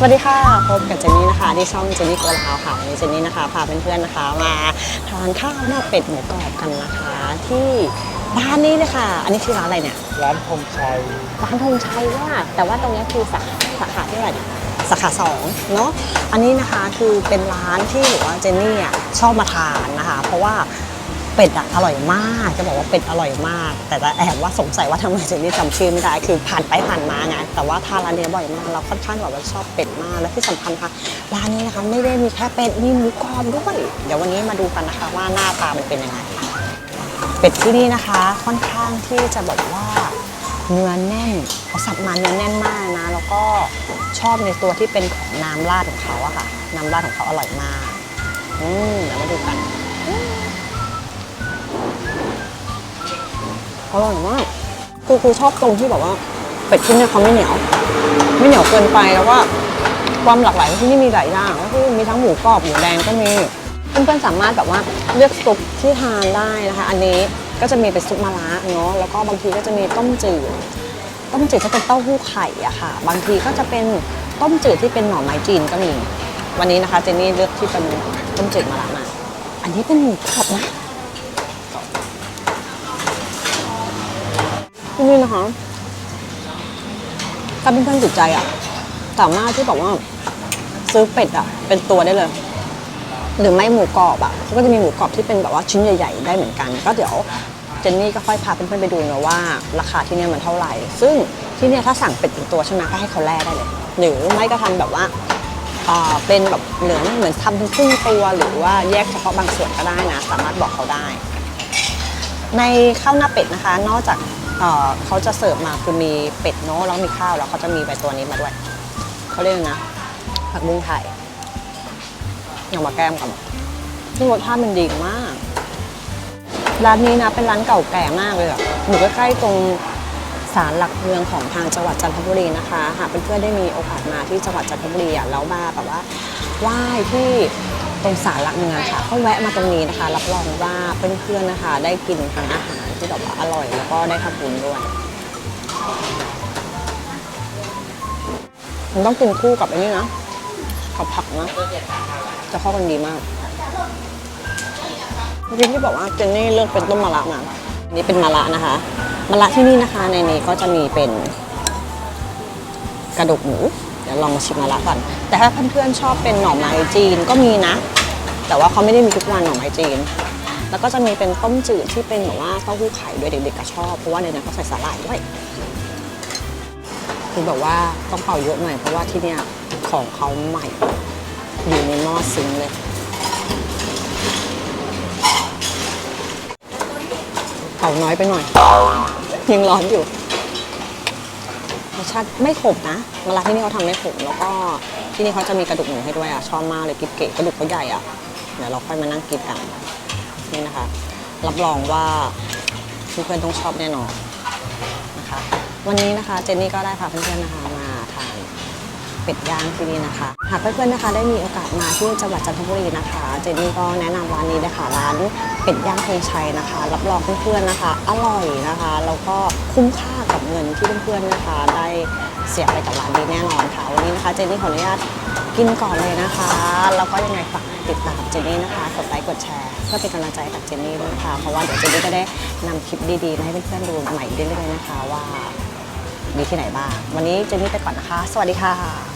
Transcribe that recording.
สวัสดีค่ะ พบกับเจนนี่นะคะ ที่ช่องเจนนี่โกลาวค่ะวันนี้เจนนี่นะคะพาเพื่อนๆนะคะมาทานข้าวหน้าเป็ดหมูกรอบกันนะคะ ที่ร้านนี้เลยค่ะอันนี้ชื่อร้านอะไรเนี่ยร้านพงชัยร้านธงชัยว่าแต่ว่าตรงนี้คือสาสาขาที่อะไหรเนี่ยสาขาสองเนาะอันนี้นะคะคือเป็นร้านที่หรือว่าเจนนี่อะชอบมาทานนะคะ เพราะว่า เป็ดอะอร่อยมาก จะบอกว่าเป็ดอร่อยมาก แต่จะแอบว่าสงสัยว่าทำไมเจนนี่จำชื่อไม่ได้ คือผ่านไปผ่านมาไง แต่ว่าทานร้านนี้บ่อยมาก เราค่อนข้างแบบว่าชอบเป็ดมาก และที่สำคัญค่ะร้านนี้นะคะไม่ได้มีแค่เป็ด มีหมูกรอบด้วย เดี๋ยววันนี้มาดูกันนะคะว่าหน้าตามันเป็นยังไง เป็ดที่นี่นะคะ ค่อนข้างที่จะบอกว่าเนื้อแน่นเขาสับมาเนื้อแน่นมากนะ แล้วก็ชอบในตัวที่เป็นของน้ำราดของเขาอะค่ะ น้ำราดของเขาอร่อยมาก อืมเดี๋ยวมาดูกัน อืมอร่อยมากคือคือชอบตรงที่แบบว่าเป็ดที่เนี่ยเขาไม่เหนียว ไม่เหนียวเกินไปแล้วก็ความหลากหลายที่นี่มีหลายอย่างก็คือมีทั้งหมูกรอบหมูแดงก็มีเพื่อนๆสามารถแบบว่าเลือกซุปที่ทานได้นะคะ อันนี้ก็จะมีเป็นซุปมะระเนาะแล้วก็บางทีก็จะมีต้มจืดต้มจืดจะเป็นเต้าหู้ไข่อะค่ะ บางทีก็จะเป็นต้มจืดที่เป็นหน่อไม้จีนก็มี วันนี้นะคะเจนนี่เลือกที่เป็นต้มจืดมะระมาอันนี้เป็นหมูกรอบนะ นี่นะคะถ้าเพื่อนๆติดใจอะสามารถที่บอกว่า ซื้อเป็ดอะเป็นตัวได้เลย หรือไม่หมูกรอบอะเขาก็จะมีหมูกรอบที่เป็นแบบว่าชิ้นใหญ่ๆ ได้เหมือนกัน ก็เดี๋ยวเจนนี่ก็ค่อยพาเพื่อนๆไปดูนะว่า ราคาที่เนี่ยมันเท่าไหร่ ซึ่งที่เนี่ยถ้าสั่งเป็ดเป็นตัวใช่ไหมก็ให้เขาแล่ได้เลย หรือไม่ก็ทำแบบว่าอ่าเป็นแบบเหลืองเหมือนทำเป็นครึ่งตัวหรือว่าแยกเฉพาะบางส่วนก็ได้นะ สามารถบอกเขาได้ ในข้าวหน้าเป็ดนะคะ นอกจาก เขาจะเสิร์ฟมาคือมีเป็ดเนาะแล้วมีข้าวแล้วเขาจะมีใบตัวนี้มาด้วยเขาเรียกนะผักบุ้งไทยเอามาแก้มกันที่รสชาติมันดีมาก ร้านนี้นะเป็นร้านเก่าแก่มากเลยอะอยู่ใกล้ๆตรงศาลหลักเมืองของทางจังหวัดจันทบุรีนะคะหากเพื่อนๆได้มีโอกาสมาที่จังหวัดจันทบุรีอะแล้วมาแบบว่าไหว้ที่ตรงศาลหลักเมืองค่ะก็แวะมาตรงนี้นะคะ รับรองว่าเพื่อนๆนะคะ ได้กินทั้งอาหาร ที่แบบว่าอร่อยแล้วก็ได้ทำบุญด้วย มันต้องกินคู่กับไอ้นี่นะกับผักนะ จะเข้ากันดีมากเมื่อกี้ที่บอกว่าเจนนี่เลือกเป็นต้มมะระมาอันนี่เป็นมะระนะคะมะระที่นี่นะคะในนี้ก็จะมีเป็นกระดูกหมูเดี๋ยวลองมาชิมมะระก่อน แต่ถ้าเพื่อนๆชอบเป็นหน่อไม้จีนก็มีนะ แต่ว่าเขาไม่ได้มีทุกวันหน่อไม้จีน แล้วก็จะมีเป็นต้มจืดที่เป็นแบบว่าเต้าหู้ไข่ด้วยเด็กๆก็ชอบเพราะว่าในนั้นเขาใส่สาหร่ายด้วยคือแบบว่าต้องเป่าเยอะหน่อยเพราะว่าที่เนี่ยของเขาใหม่อยู่ในหม้อซึ้งเลยเผาน้อยไปหน่อย ยังร้อนอยู่รสชาติไม่ขมนะเวลาที่นี่เขาทำไม่ขมแล้วก็ที่นี่เขาจะมีกระดูกหมูให้ด้วยอะชอบมากเลยกิ๊บเก๋กระดูกเขาใหญ่อะเดี๋ยวเราค่อยมานั่งกินกัน นี่นะคะ รับรองว่าเพื่อนๆต้องชอบแน่นอนนะคะ วันนี้นะคะเจนนี่ก็ได้พาเพื่อนๆนะคะมาทานเป็ดย่างที่นี่นะคะ หากเพื่อนๆนะคะ ได้มีโอกาสมาที่จังหวัดจันทบุรีนะคะ เจนนี่ก็แนะนำร้านนี้นะคะร้านเป็ดย่างธงชัยนะคะ รับรองเพื่อนๆนะคะ อร่อยนะคะแล้วก็คุ้มค่ากับเงินที่เพื่อนๆนะคะ ได้เสียไปกับร้านนี้แน่นอนค่ะวันนี้นะคะ เจนนี่ขออนุญาตกินก่อนเลยนะคะ แล้วก็ยังไงฝาก ติดตามเจนนี่นะคะกดไลค์กดแชร์เพื่อเป็นกำลังใจกับเจนนี่ด้วยค่ะเพราะว่าเดี๋ยวเจนนี่ก็ได้นำคลิปดีๆมาให้เพื่อนๆดูใหม่เรื่อยๆนะคะว่ามีที่ไหนบ้างวันนี้เจนนี่ไปก่อนนะคะ สวัสดีค่ะ